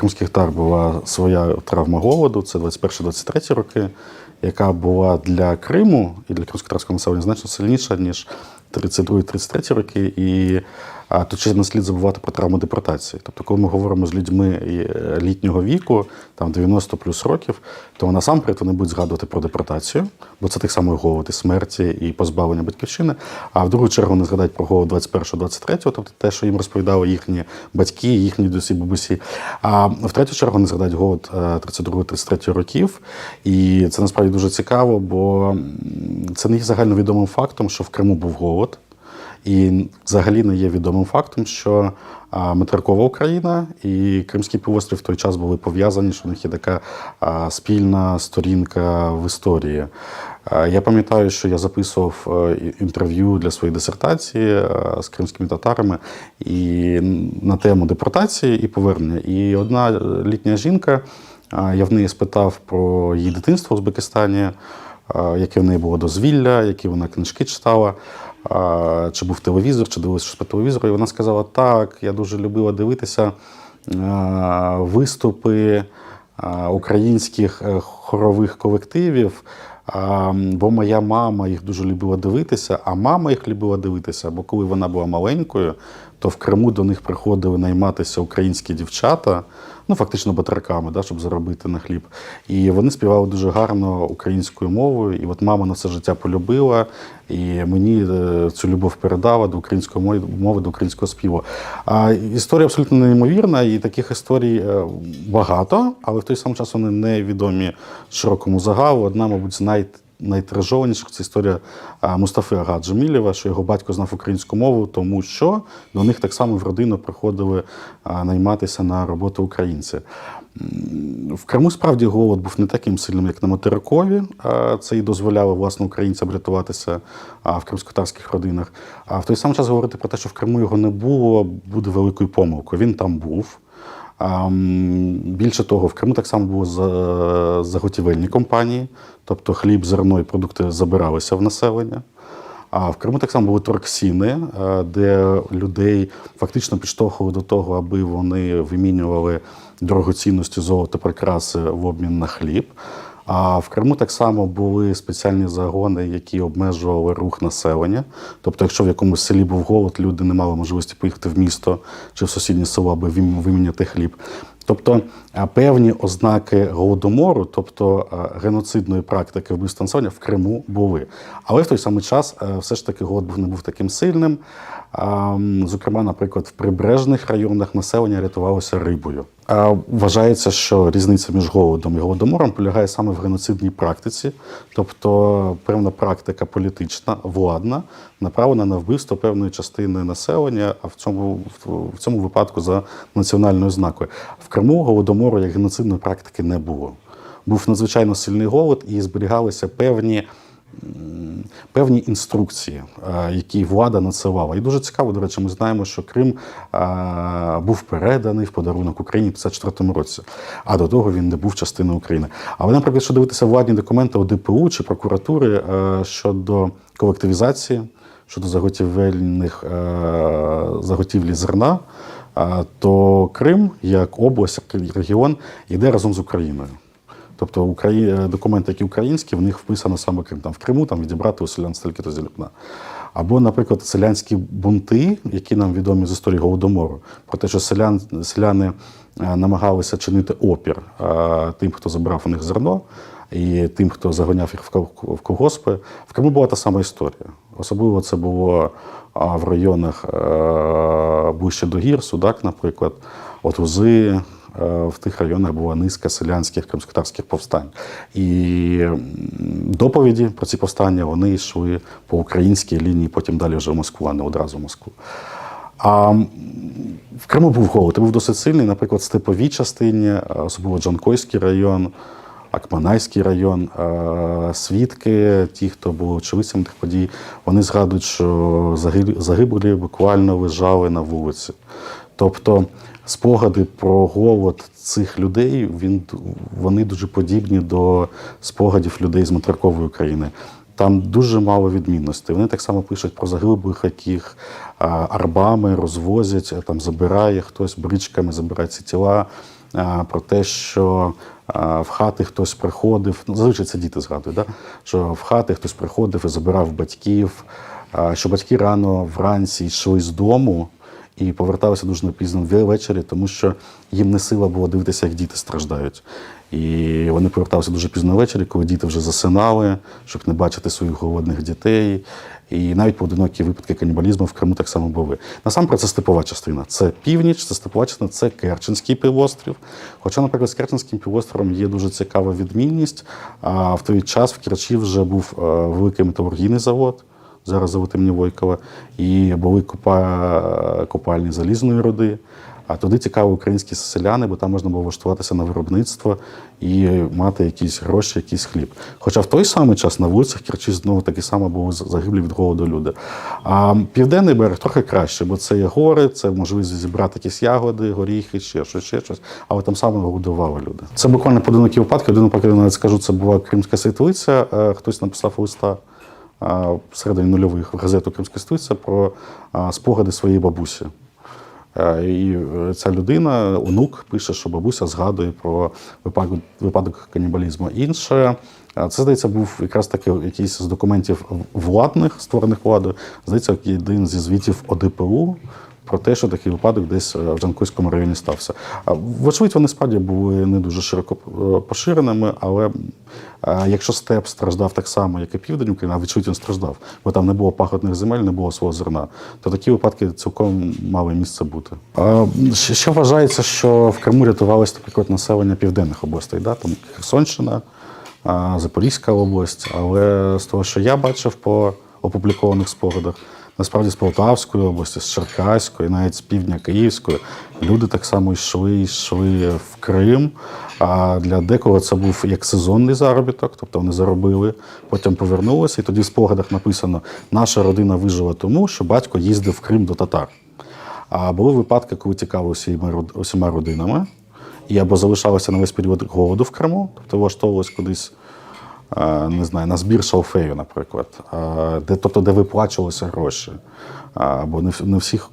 кримських тар була своя травма голоду, це 21-23 роки, яка була для Криму і для кримсько-татарського населення значно сильніша, ніж 32-33 роки. І а, тут ще не слід забувати про травму депортації. Тобто, коли ми говоримо з людьми е, літнього віку, там 90 плюс років, то насамперед вони будуть згадувати про депортацію, бо це так само і голод, і смерті, і позбавлення батьківщини. А в другу чергу вони згадають про голод 21-23, тобто те, що їм розповідали їхні батьки, їхні дідусі, бабусі. А в третю чергу вони згадають голод е, 32-33 років. І це насправді дуже цікаво, бо це не є загальновідомим фактом, що в Криму був голод. І взагалі не є відомим фактом, що а, материкова Україна і Кримський півострів в той час були пов'язані, що в них є така спільна сторінка в історії. Я пам'ятаю, що я записував е, інтерв'ю для своєї дисертації е, з кримськими татарами і на тему депортації і повернення. І одна літня жінка, я в неї спитав про її дитинство в Узбекистані, яке в неї було дозвілля, які вона книжки читала. Чи був телевізор, чи дивилися щось по телевізору. І вона сказала: так, я дуже любила дивитися виступи українських е, хорових колективів. Бо моя мама їх дуже любила дивитися, а мама їх любила дивитися, бо коли вона була маленькою, то в Криму до них приходили найматися українські дівчата, ну фактично батраками, да, щоб заробити на хліб. І вони співали дуже гарно українською мовою. І от мама на все життя полюбила, і мені е, цю любов передала до української мови, до українського співу. А історія абсолютно неймовірна, і таких історій е, багато, але в той самий час вони невідомі широкому загалу. Одна, мабуть, з Найтиражованіша це історія Мустафи Ага що його батько знав українську мову, тому що до них так само в родину приходили найматися на роботу українці. В Криму справді голод був не таким сильним, як на материкові. Це і дозволяло власне українцям врятуватися в кримськотарських родинах. А в той самий час говорити про те, що в Криму його не було, буде великою помилкою. Він там був. Більше того, в Криму так само були заготівельні компанії, тобто хліб, зерно і продукти забиралися в населення. А в Криму так само були торксіни, е, де людей фактично підштовхували до того, аби вони вимінювали дорогоцінності золота прикраси в обмін на хліб. А в Криму так само були спеціальні загони, які обмежували рух населення. Тобто, якщо в якомусь селі був голод, люди не мали можливості поїхати в місто чи в сусіднє село, аби виміняти хліб. Тобто певні ознаки голодомору, тобто геноцидної практики вбивства населення в Криму були. Але в той самий час е, все ж таки голод не був таким сильним. Зокрема, наприклад, в прибережних районах населення рятувалося рибою. Вважається, що різниця між голодом і голодомором полягає саме в геноцидній практиці, тобто певна практика політична, владна, направлена на вбивство певної частини населення, а в цьому, в цьому випадку за національною ознакою. В Криму голодомору як геноцидної практики не було. Був надзвичайно сильний голод і зберігалися певні. Певні інструкції, е, які влада надсилала. І дуже цікаво, до речі, ми знаємо, що Крим е, був переданий в подарунок Україні в 54 році, а до того він не був частиною України. Але, наприклад, якщо дивитися владні документи ОДПУ чи прокуратури е, щодо колективізації, щодо заготівельних заготівлі зерна, то Крим як область, як регіон йде разом з Україною. Тобто Украї... документи, які українські, в них вписано саме Крим. Там в Криму там відібрати у селян стільки то зіліпна. Або, наприклад, селянські бунти, які нам відомі з історії Голодомору, про те, що селян, селяни е, намагалися чинити опір е, тим, хто забрав у них зерно, і тим, хто загоняв їх в кол- в Криму була та сама історія. Особливо це було в районах е, ближче до гір, Судак, наприклад, от Узи. Е, В тих районах була низка селянських кримськотарських повстань. І доповіді про ці повстання вони йшли по українській лінії, потім далі вже в Москву, а не одразу в Москву. А в Криму був голод, був досить сильний, наприклад, степовій частині, е, особливо Джанкойський район, Акманайський район. Е, Свідки, ті, хто були очевидцями тих подій, вони згадують, що заги- загиблі буквально лежали на вулиці. Тобто спогади про голод цих людей він, вони дуже подібні до спогадів людей з материкової України. Там дуже мало відмінностей. Вони так само пишуть про загиблих, яких арбами розвозять, там забирає хтось бричками, забирає ці тіла. Про те, що в хати хтось приходив, ну, зазвичай це діти згадують, да? що в хати хтось приходив і забирав батьків, що батьки рано вранці йшли з дому і поверталися дуже пізно ввечері, тому що їм не сила було дивитися, як діти страждають. І вони поверталися дуже пізно ввечері, коли діти вже засинали, щоб не бачити своїх голодних дітей. І навіть поодинокі випадки канібалізму в Криму так само були. Насамперед, це степова частина. Це північ, це степова частина, це Керченський півострів. Хоча, наприклад, з Керченським півостровом є дуже цікава відмінність. А в той час в Керчі вже був е, великий металургійний завод зараз завод імені Войкова, і були копа... копальні залізної руди. А туди цікаві українські селяни, бо там можна було влаштуватися на виробництво і мати якісь гроші, якийсь хліб. Хоча в той самий час на вулицях Керчі знову таки само були загиблі від голоду люди. А південний берег трохи краще, бо це є гори, це можливість зібрати якісь ягоди, горіхи, ще щось, ще щось. Але там саме голодували люди. Це буквально поодинокі випадки. Один випадок, я навіть скажу, це була кримська світлиця. Е, Хтось написав листа а, всередині нульових в газету Кримська столиця про спогади своєї бабусі. Е, І е, ця людина, онук, пише, що бабуся згадує про випадок, випадок канібалізму. Інше, е, це, здається, був якраз таки якийсь з документів владних, створених владою, здається, один зі звітів ОДПУ. Про те, що такий випадок десь е, в Жанкойському районі стався. Вочевидь, вони справді були не дуже широко е, поширеними, але е, якщо степ страждав так само, як і південь України, а вочевидь він страждав, бо там не було пахотних земель, не було свого зерна, то такі випадки цілком мали місце бути. Ще- вважається, що в Криму рятувалось, наприклад, населення південних областей, да? там Херсонщина, Запорізька область. Але з того, що я бачив по опублікованих спогадах, насправді з Полтавської області, з Черкаської, навіть з півдня Київської, люди так само йшли, йшли в Крим. А для декого це був як сезонний заробіток, тобто вони заробили, потім повернулися, і тоді в спогадах написано: наша родина вижила тому, що батько їздив в Крим до татар. А були випадки, коли тікали усіма, усіма родинами, і або залишалися на весь період голоду в Криму, тобто влаштовувалися кудись, не знаю, на збір шалфею, наприклад, е, де, тобто, де виплачувалися гроші. А, Бо не, не всіх,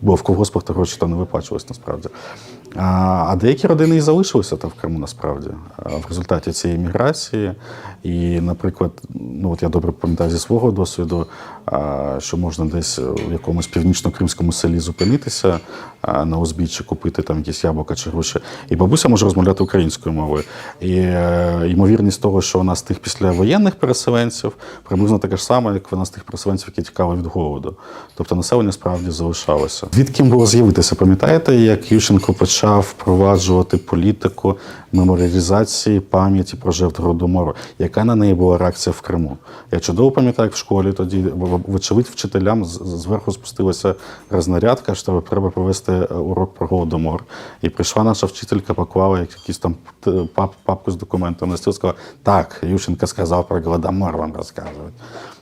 бо в колгоспах то гроші там не виплачувалися насправді. А, деякі родини і залишилися там в Криму насправді в результаті цієї міграції. І, наприклад, ну от я добре пам'ятаю зі свого досвіду, що можна десь в якомусь північно-кримському селі зупинитися на узбіччі, купити там якісь яблука чи груші. І бабуся може розмовляти українською мовою. І е, ймовірність того, що вона з тих післявоєнних переселенців, приблизно така ж сама, як вона з тих переселенців, які тікали від голоду. Тобто населення справді залишалося. Звідки було з'явитися? Пам'ятаєте, як Ющенко почав впроваджувати політику меморіалізації пам'яті про жертв голодомору? Яка на неї була реакція в Криму? Я чудово пам'ятаю, як в школі тоді, вочевидь, вчителям зверху спустилася рознарядка, що треба провести е, урок про голодомор. І прийшла наша вчителька, поклала як якісь там пап, папку з документами на стіл, сказала, так, Ющенко сказав про голодомор, вам розказують.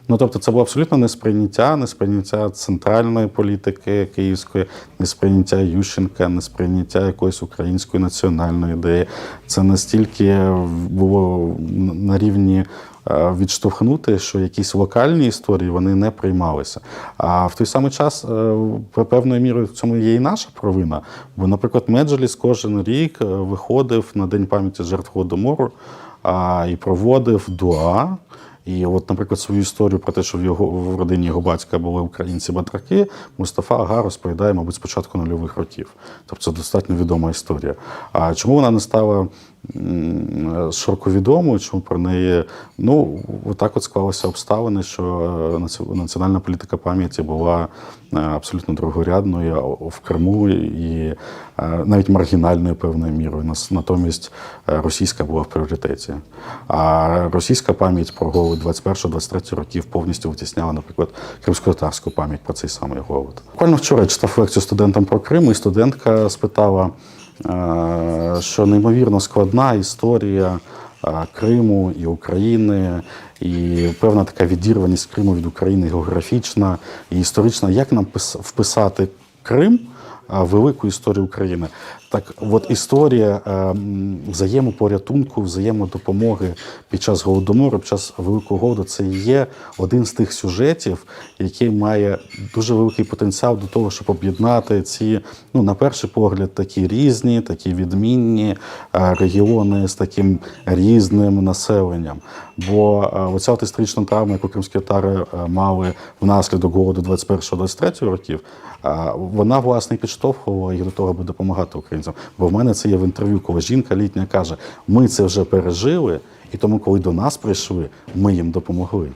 Ну, тобто, це було абсолютно несприйняття, несприйняття центральної політики київської, несприйняття Ющенка, несприйняття якоїсь української національної ідеї. Це настільки було на рівні е, відштовхнути, що якісь локальні історії вони не приймалися. А в той самий час, е, певною мірою, в цьому є і наша провина. Бо, наприклад, Меджеліс кожен рік е, виходив на День пам'яті жертв Голодомору і проводив дуа. І от, наприклад, свою історію про те, що в його в родині його батька були українці-батраки, Мустафа Ага розповідає, мабуть, з початку нульових років. Тобто це достатньо відома історія. А чому вона не стала широко відомою? Чому про неї? Ну, отак от склалися обставини, що е, національна політика пам'яті була е, абсолютно другорядною в Криму і е, навіть маргінальною певною мірою. Натомість російська була в пріоритеті. А російська пам'ять про голод 21-23 років повністю витісняла, наприклад, кримсько-татарську пам'ять про цей самий голод. Буквально вчора читав лекцію студентам про Крим, і студентка спитала, що неймовірно складна історія е, Криму і України, і певна така відірваність Криму від України географічна і історична. Як нам пис- вписати Крим? Велику історію України. Так, от історія е, взаємопорятунку, взаємодопомоги під час голодомору, під час великого голоду, це є один з тих сюжетів, який має дуже великий потенціал до того, щоб об'єднати ці, ну на перший погляд, такі різні, такі відмінні е, регіони з таким різним населенням. Бо е, оця от історична травма, яку кримські татари мали внаслідок голоду 21-23 років, вона власне і підштовхувала їх до того, аби допомагати українцям. Бо в мене це є в інтерв'ю, коли жінка літня каже: ми це вже пережили, і тому, коли до нас прийшли, ми їм допомогли.